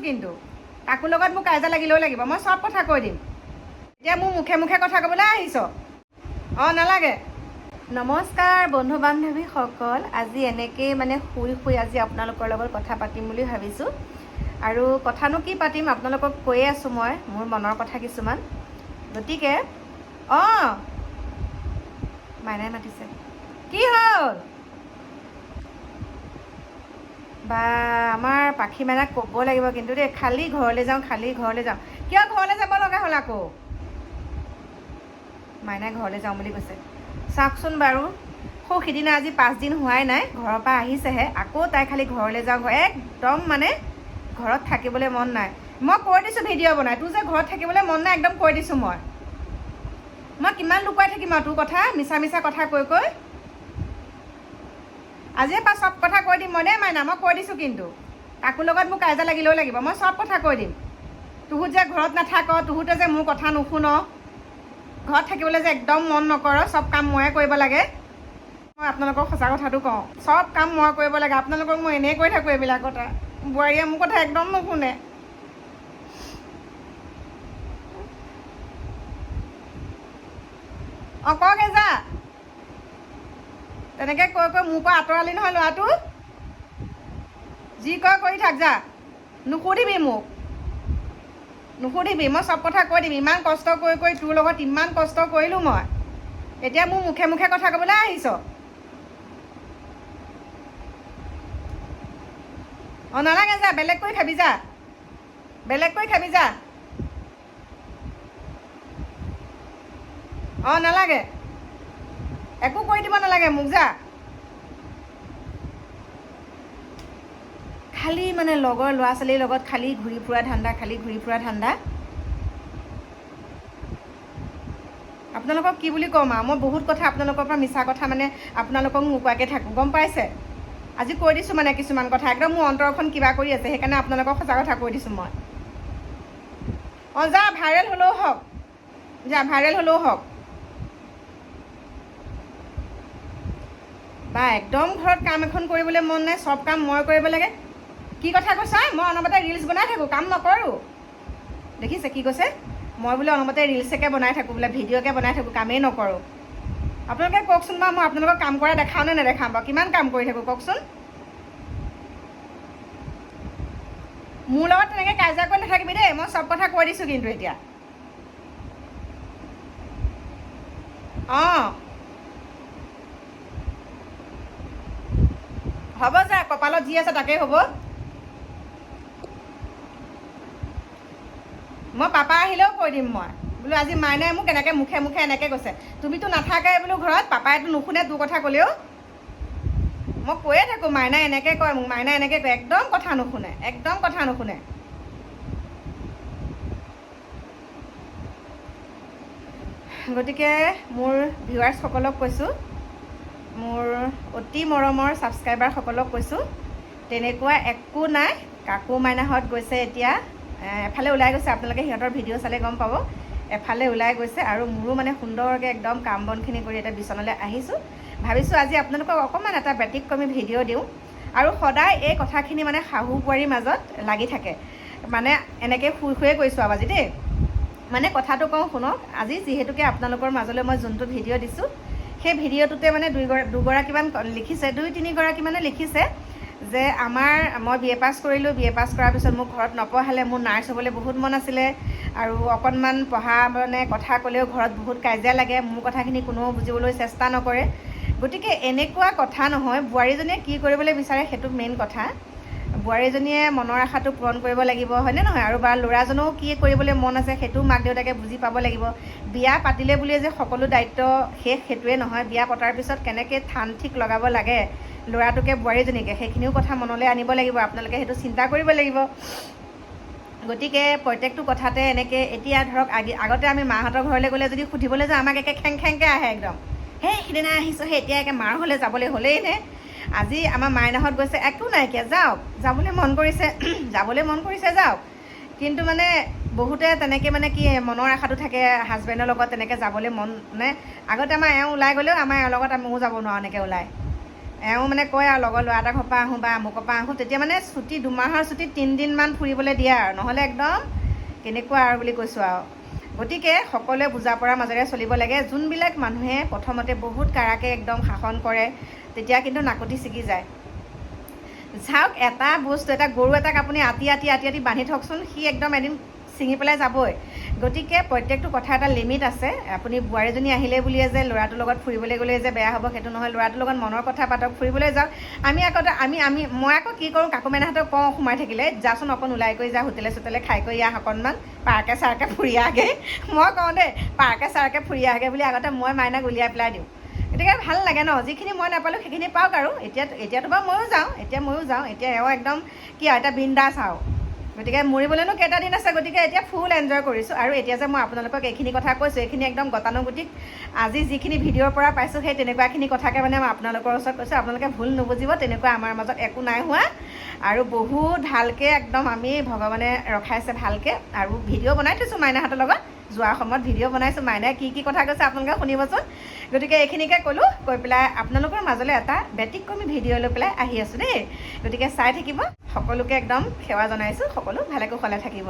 দিছোঁ কিন্তু। কাকো লগত মোক কাইজা লাগিলেও লাগিব। মই চব কথা কৈ দিম। এতিয়া মোৰ মুখে মুখে কথা ক'বলৈ আহিছ? অঁ নালাগে। নমস্কাৰ বন্ধু বান্ধৱীসকল আজি এনেকেই মানে শুই শুই আজি আপোনালোকৰ লগত কথা পাতিম বুলি ভাবিছোঁ। আৰু কথানো কি পাতিম আপোনালোকক কৈয়ে আছোঁ মই মোৰ মনৰ কথা কিছুমান। গতিকে অঁ! মাইনাই মাতিছে। কি হ'ল? বা আমাৰ পাখি মাইনাক ক'ব লাগিব কিন্তু দেই খালী ঘৰলৈ যাওঁ খালী ঘৰলৈ যাওঁ। কিয় ঘৰলৈ যাব লগা হ'ল আকৌ? মাইনাই ঘৰলৈ যাওঁ বুলি কৈছে। চাওকচোন বাৰু সৌ সিদিনা আজি পাঁচদিন হোৱাই নাই ঘৰৰ পৰা আহিছেহে আকৌ তাই খালি ঘৰলৈ যাওঁ একদম মানে ঘৰত থাকিবলৈ মন নাই। মই কৈ দিছোঁ ভিডিঅ' বনাই তোৰ যে ঘৰত থাকিবলৈ মন নাই একদম কৈ দিছোঁ মই। মই কিমান লুকুৱাই থাকিম আৰু তোৰ কথা মিছা মিছা কথা কৈ কৈ। আজিয়ে পৰা চব কথা কৈ দিম মই দেই মাইনা মই কৈ দিছোঁ কিন্তু। কাকো লগত মোক কাইজা লাগিলেও লাগিব মই চব কথা কৈ দিম। তুহুত যে ঘৰত নাথাক তুহুতে যে মোৰ কথা নুশুন। ঘৰত থাকিবলৈ যে একদম মন নকৰ চব কাম ময়ে কৰিব লাগে। মই আপোনালোকক সঁচা কথাটো কওঁ চব কাম মই কৰিব লাগে আপোনালোকক মই এনেই কৈ থাকোঁ এইবিলাক কথা। বোৱাৰীয়ে মোৰ কথা একদম নুশুনে। অঁ কওক যা তেনেকৈ কৈ কৈ মোৰ পৰা আঁতৰালি নহয় ল'ৰাটো। যি কয় কৰি থাক যা। নুসুধিবি মোক। নুসুধিবি মই চব কথা কৈ দিম। ইমান কষ্ট কৰি কৰি তোৰ লগত ইমান কষ্ট কৰিলোঁ মই। এতিয়া মোৰ মুখে মুখে কথা ক'বলৈ আহিছ। অঁ নালাগে যা বেলেগ কৰি খাবি যা। বেলেগ কৰি খাবি যা। অঁ নালাগে। একো কৰি দিব নালাগে মোক যা। খালি মানে লগৰ ল'ৰা ছোৱালীৰ লগত খালি ঘূৰি ফুৰা ধান্দা খালি ঘূৰি ফুৰা ধান্দা। আপোনালোকক কি বুলি ক'ম আৰু? মই বহুত কথা আপোনালোকৰ পৰা মিছা কথা মানে আপোনালোকক নোকোৱাকৈ থাকোঁ গম পাইছে? আজি কৈ দিছোঁ মানে কিছুমান কথা একদম মোৰ অন্তৰখন কিবা কৰি আছে সেইকাৰণে আপোনালোকক সঁচা কথা কৈ দিছোঁ মই। অঁ যা ভাইৰেল হ'লেও হওক। যা ভাইৰেল হ'লেও হওক। বা একদম ঘৰত কাম এখন কৰিবলৈ মন নাই চব কাম মই কৰিব লাগে। কি কথা কৈছা? মই অনবৰতে ৰিলচ বনাই থাকোঁ কাম নকৰোঁ। দেখিছে কি কৈছে? মই বোলে অনবৰতে ৰিলচকে বনাই থাকোঁ বোলে ভিডিঅ'কে বনাই থাকোঁ কামেই নকৰোঁ। আপোনালোকে কওকচোন বাৰু মই আপোনালোকক কাম কৰা দেখাওঁ নে নেদেখাম বাৰু? কিমান কাম কৰি থাকোঁ কওকচোন? মোৰ লগত তেনেকৈ কাজিয়া কৰি নাথাকিবি দেই মই চব কথা কৈ দিছোঁ কিন্তু এতিয়া। অঁ। হ'ব যা কপালত যি আছে তাকেই হ'ব। মই পাপা আহিলেও কৈ দিম মই। বোলো আজি মাইনাই মোক এনেকৈ মুখে মুখে এনেকৈ কৈছে। তুমিতো নাথাকাই বোলো ঘৰত পাপাইতো নুশুনে তোৰ কথা ক'লেও। মই কৈয়ে থাকোঁ মাইনাই এনেকৈ কয় মোক মাইনাই এনেকৈ কয় একদম কথা নুশুনে একদম কথা নুশুনে। গতিকে মোৰ ভিউৱাৰ্ছসকলক কৈছোঁ মোৰ অতি মৰমৰ ছাবস্ক্ৰাইবাৰসকলক কৈছোঁ তেনেকুৱা একো নাই কাকু মাইনাহঁত গৈছে এতিয়া এফালে ওলাই গৈছে আপোনালোকে সিহঁতৰ ভিডিঅ' চালে গম পাব এফালে ওলাই গৈছে আৰু মোৰো মানে সুন্দৰকৈ একদম কাম বনখিনি কৰি এতিয়া বিচনালৈ আহিছোঁ। ভাবিছোঁ আজি আপোনালোকক অকণমান এটা ব্যতিক্ৰমী ভিডিঅ' দিওঁ আৰু সদায় এই কথাখিনি মানে শাহু বোৱাৰীৰ মাজত লাগি থাকে। মানে এনেকৈ শুই শুয়ে কৈছোঁ আৰু আজি দেই। মানে কথাটো কওঁ শুনক আজি যিহেতুকে আপোনালোকৰ মাজলৈ মই যোনটো ভিডিঅ' দিছোঁ সেই ভিডিঅ'টোতে মানে দুগৰাকীমান লিখিছে দুই তিনিগৰাকীমানে লিখিছে যে আমাৰ মই বি এ পাছ কৰিলোঁ বি এ পাছ কৰাৰ পিছত মোক ঘৰত নপঢ়ালে মোৰ নাৰ্ছ হ'বলৈ বহুত মন আছিলে আৰু অকণমান পঢ়া মানে কথা ক'লেও ঘৰত বহুত কাজিয়া লাগে মোৰ কথাখিনি কোনেও বুজিবলৈ চেষ্টা নকৰে। গতিকে এনেকুৱা কথা নহয় বোৱাৰীজনীয়ে কি কৰিবলৈ বিচাৰে সেইটো মেইন কথা। বোৱাৰীজনীয়ে মনৰ আশাটো পূৰণ কৰিব লাগিব হয়নে নহয়? আৰু বা ল'ৰাজনেও কি কৰিবলৈ মন আছে সেইটোও মাক দেউতাকে বুজি পাব লাগিব। বিয়া পাতিলে বুলিয়ে যে সকলো দায়িত্ব শেষ সেইটোৱে নহয়। বিয়া পতাৰ পিছত কেনেকৈ থান ঠিক লগাব লাগে ল'ৰাটোকে বোৱাৰীজনীকে সেইখিনিও কথা মনলৈ আনিব লাগিব। আপোনালোকে সেইটো চিন্তা কৰিব লাগিব। গতিকে প্ৰত্যেকটো কথাতে এনেকৈ এতিয়া ধৰক আগি আগতে আমি মাহঁতৰ ঘৰলৈ গ'লে যদি সুধিবলৈ যাওঁ আমাক একে খেং খেংকৈ আহে একদম। সেই সিদিনা আহিছোঁ সেই এতিয়া একে মাৰ ঘৰলৈ যাবলৈ হ'লেই নে? আজি আমাৰ মাইনাহঁত গৈছে একো নাইকিয়া যাওক। যাবলৈ মন কৰিছে যাবলৈ মন কৰিছে যাওক। কিন্তু মানে বহুতে তেনেকৈ মানে কি মনৰ আশাটো থাকে হাজবেণ্ডৰ লগত তেনেকৈ যাবলৈ মন মানে আগতে আমাৰ এওঁ ওলাই গ'লেও আমাৰ এওঁৰ লগত আমি ময়ো যাব নোৱাৰোঁ এনেকৈ ওলাই। এওঁ মানে কয় আৰু লগৰ ল'ৰা এটা ঘৰৰ পৰা আহোঁ বা আমুকৰ পৰা আহোঁ তেতিয়া মানে ছুটি দুমাহৰ ছুটি তিনিদিনমান ফুৰিবলৈ দিয়ে আৰু। নহ'লে একদম কেনেকুৱা আৰু বুলি কৈছোঁ আৰু। গতিকে সকলোৱে বুজা পৰাৰ মাজেৰে চলিব লাগে। যোনবিলাক মানুহে প্ৰথমতে বহুত কাৰাকে একদম শাসন কৰে তেতিয়া কিন্তু নাকতি ছিগি যায়। চাওক এটা বস্তু এটা গৰু এটাক আপুনি আতি আতি আতি আতি বান্ধি থওকচোন সি একদম এদিন ছিঙি পেলাই যাবই। গতিকে প্ৰত্যেকটো কথা এটা লিমিট আছে। আপুনি বোৱাৰীজনী আহিলে বুলিয়ে যে ল'ৰাটোৰ লগত ফুৰিবলৈ গ'লে যে বেয়া হ'ব সেইটো নহয়। ল'ৰাটোৰ লগত মনৰ কথা পাতক ফুৰিবলৈ যাওক। আমি আকৌ আমি আমি মই আকৌ কি কৰোঁ কাকু মেনাহঁতক কওঁ সোমাই থাকিলে যাচোন অকণ ওলাই কৰি যা হোটেলে চোটেলে খাই কৰি আহ অকণমান। পাৰ্কে চাৰ্কে ফুৰি আহগে। মই কওঁ দেই পাৰ্কে চাৰ্কে ফুৰি আহগে বুলি আগতে মই মাইনাক উলিয়াই পেলাই দিওঁ। গতিকে ভাল লাগে ন যিখিনি মই নাপালোঁ সেইখিনি পাওক আৰু। এতিয়া এতিয়াতো বাৰু ময়ো যাওঁ এতিয়া ময়ো যাওঁ। এতিয়া এওঁ একদম কি আৰু এটা বিন্দাছ আৰু। গতিকে মৰিবলৈনো কেইটা দিন আছে গতিকে এতিয়া ফুল এনজয় কৰিছোঁ। আৰু এতিয়া যে মই আপোনালোকক এইখিনি কথা কৈছোঁ এইখিনি একদম গতানুগতিক। আজি যিখিনি ভিডিঅ'ৰ পৰা পাইছোঁ সেই তেনেকুৱাখিনি কথাকে মানে মই আপোনালোকৰ ওচৰত কৈছোঁ আপোনালোকে ভুল নুবুজিব তেনেকুৱা আমাৰ মাজত একো নাই হোৱা। আৰু বহুত ভালকৈ একদম আমি ভগৱানে ৰখাইছে ভালকৈ। আৰু ভিডিঅ' বনাই থৈছোঁ মাইনাহঁতৰ লগত। যোৱাৰ সময়ত ভিডিঅ' বনাইছোঁ মাইনাই কি কি কথা কৈছে আপোনালোকে শুনিবচোন। গতিকে এইখিনিকে ক'লোঁ কৈ পেলাই আপোনালোকৰ মাজলৈ এটা ব্যতিক্ৰমী ভিডিঅ' লৈ পেলাই আহি আছোঁ দেই। গতিকে চাই থাকিব। সকলোকে একদম সেৱা জনাইছোঁ সকলো ভালে কুশলে থাকিব।